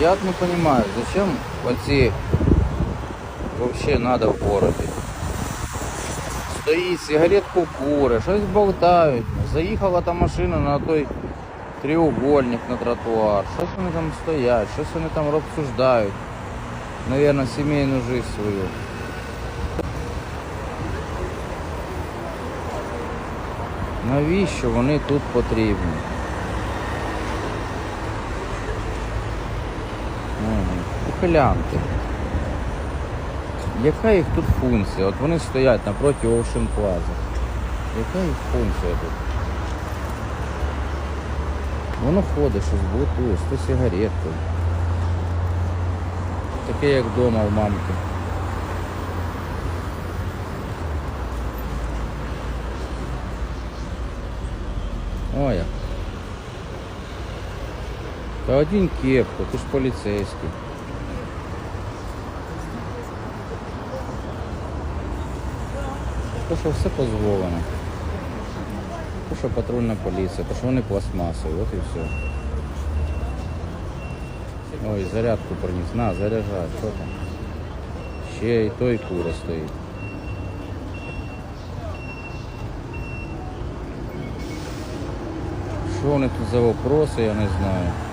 Я от не понимаю, зачем оці вообще надо в городі. Стоїть, сигаретку куре, щось болтають. Заїхала та машина на той треугольник на тротуар. Щось вони там стоять, щось вони там обсуждають. Наверное, сімейну жизнь свою. Навіщо вони тут потрібні? Ухилянти. Яка їх тут функція? От вони стоять напроти Ocean Plaza. Яка їх функція тут? Воно ходить щось Bluetooth, то сигаретку. Таке як вдома у мамки. Ой. як. Та один кепку, ти ж поліцейський. То, що все дозволено. То, що патрульна поліція, то, що вони пластмасові, от і все. Ой, зарядку приніс. На, заряджай, що там? Ще і той кура стоїть. Що вони тут за вопроси, я не знаю.